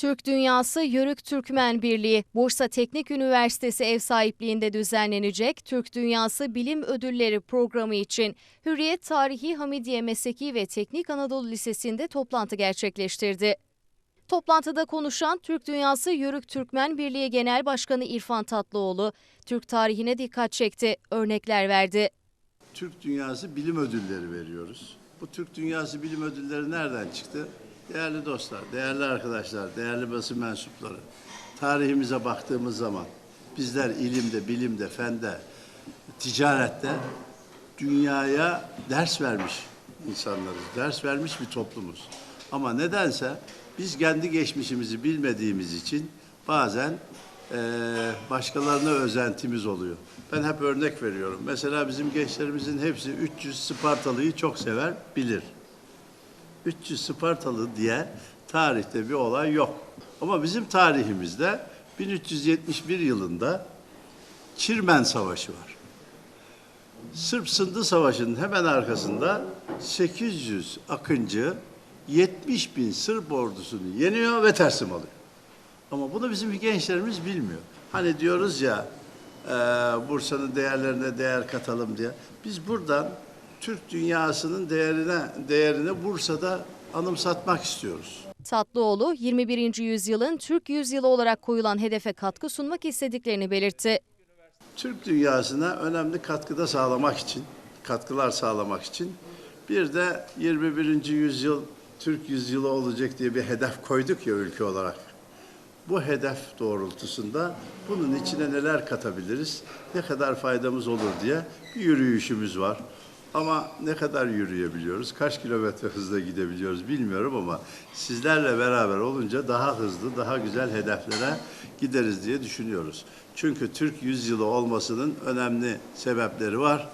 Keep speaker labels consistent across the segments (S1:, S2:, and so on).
S1: Türk Dünyası Yörük Türkmen Birliği, Bursa Teknik Üniversitesi ev sahipliğinde düzenlenecek Türk Dünyası Bilim Ödülleri programı için Hürriyet Tarihi Hamidiye Mesleki ve Teknik Anadolu Lisesi'nde toplantı gerçekleştirdi. Toplantıda konuşan Türk Dünyası Yörük Türkmen Birliği Genel Başkanı İrfan Tatlıoğlu, Türk tarihine dikkat çekti, örnekler verdi.
S2: Türk Dünyası Bilim Ödülleri veriyoruz. Bu Türk Dünyası Bilim Ödülleri nereden çıktı? Değerli dostlar, değerli arkadaşlar, değerli basın mensupları. Tarihimize baktığımız zaman bizler ilimde, bilimde, fende, ticarette dünyaya ders vermiş insanlarız. Ders vermiş bir toplumuz. Ama nedense biz kendi geçmişimizi bilmediğimiz için bazen eee, başkalarına özentimiz oluyor. Ben hep örnek veriyorum. Mesela bizim gençlerimizin hepsi 300 Spartalı'yı çok sever, bilir. 300 Spartalı diye tarihte bir olay yok. Ama bizim tarihimizde 1371 yılında Çirmen Savaşı var. Sırp Sındı Savaşı'nın hemen arkasında 800 akıncı 70 bin Sırp ordusunu yeniyor ve teslim alıyor. Ama bunu bizim gençlerimiz bilmiyor. Hani diyoruz ya e, Bursa'nın değerlerine değer katalım diye. Biz buradan Türk dünyasının değerine değerini Bursa'da anımsatmak istiyoruz.
S1: Tatlıoğlu, 21. yüzyılın Türk yüzyılı olarak koyulan hedefe katkı sunmak istediklerini belirtti.
S2: Türk dünyasına önemli katkıda sağlamak için, katkılar sağlamak için bir de 21. yüzyıl Türk yüzyılı olacak diye bir hedef koyduk ya ülke olarak. Bu hedef doğrultusunda bunun içine neler katabiliriz, ne kadar faydamız olur diye bir yürüyüşümüz var. Ama ne kadar yürüyebiliyoruz, kaç kilometre hızla gidebiliyoruz bilmiyorum ama sizlerle beraber olunca daha hızlı, daha güzel hedeflere gideriz diye düşünüyoruz. Çünkü Türk yüzyılı olmasının önemli sebepleri var.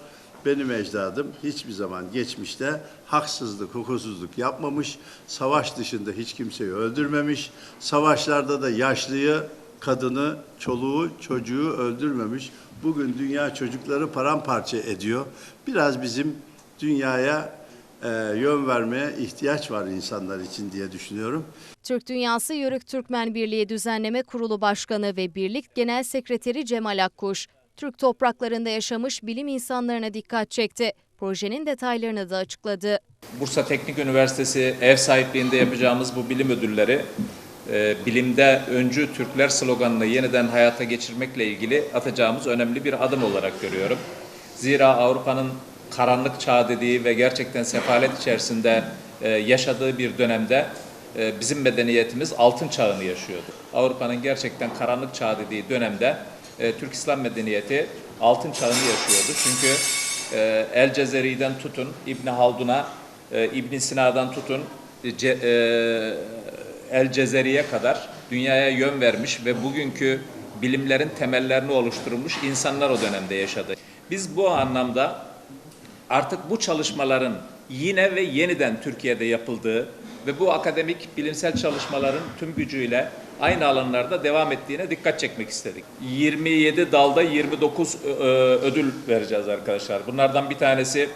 S2: Benim ecdadım hiçbir zaman geçmişte haksızlık, hukuksuzluk yapmamış, savaş dışında hiç kimseyi öldürmemiş, savaşlarda da yaşlıyı, kadını, çoluğu, çocuğu öldürmemiş. Bugün dünya çocukları paramparça ediyor. Biraz bizim dünyaya e, yön vermeye ihtiyaç var insanlar için diye düşünüyorum.
S1: Türk Dünyası Yörük Türkmen Birliği Düzenleme Kurulu Başkanı ve Birlik Genel Sekreteri Cemal Akkuş, Türk topraklarında yaşamış bilim insanlarına dikkat çekti. Projenin detaylarını da açıkladı.
S3: Bursa Teknik Üniversitesi ev sahipliğinde yapacağımız bu bilim ödülleri e, bilimde öncü Türkler sloganını yeniden hayata geçirmekle ilgili atacağımız önemli bir adım olarak görüyorum. Zira Avrupa'nın karanlık çağ dediği ve gerçekten sefalet içerisinde e, yaşadığı bir dönemde e, bizim medeniyetimiz altın çağını yaşıyordu. Avrupa'nın gerçekten karanlık çağ dediği dönemde Türk İslam medeniyeti altın çağını yaşıyordu. Çünkü El Cezeri'den tutun İbn Haldun'a, e, İbn Sina'dan tutun e, e, El Cezeri'ye kadar dünyaya yön vermiş ve bugünkü bilimlerin temellerini oluşturmuş insanlar o dönemde yaşadı. Biz bu anlamda artık bu çalışmaların yine ve yeniden Türkiye'de yapıldığı ve bu akademik bilimsel çalışmaların tüm gücüyle aynı alanlarda devam ettiğine dikkat çekmek istedik. 27 dalda 29 ö- ö- ödül vereceğiz arkadaşlar. Bunlardan bir tanesi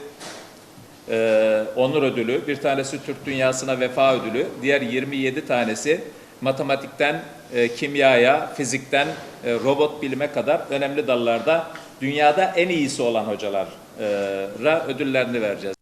S3: e, onur ödülü, bir tanesi Türk Dünyası'na vefa ödülü, diğer 27 tanesi matematikten e, kimyaya, fizikten e, robot bilime kadar önemli dallarda dünyada en iyisi olan hocalara ödüllerini vereceğiz.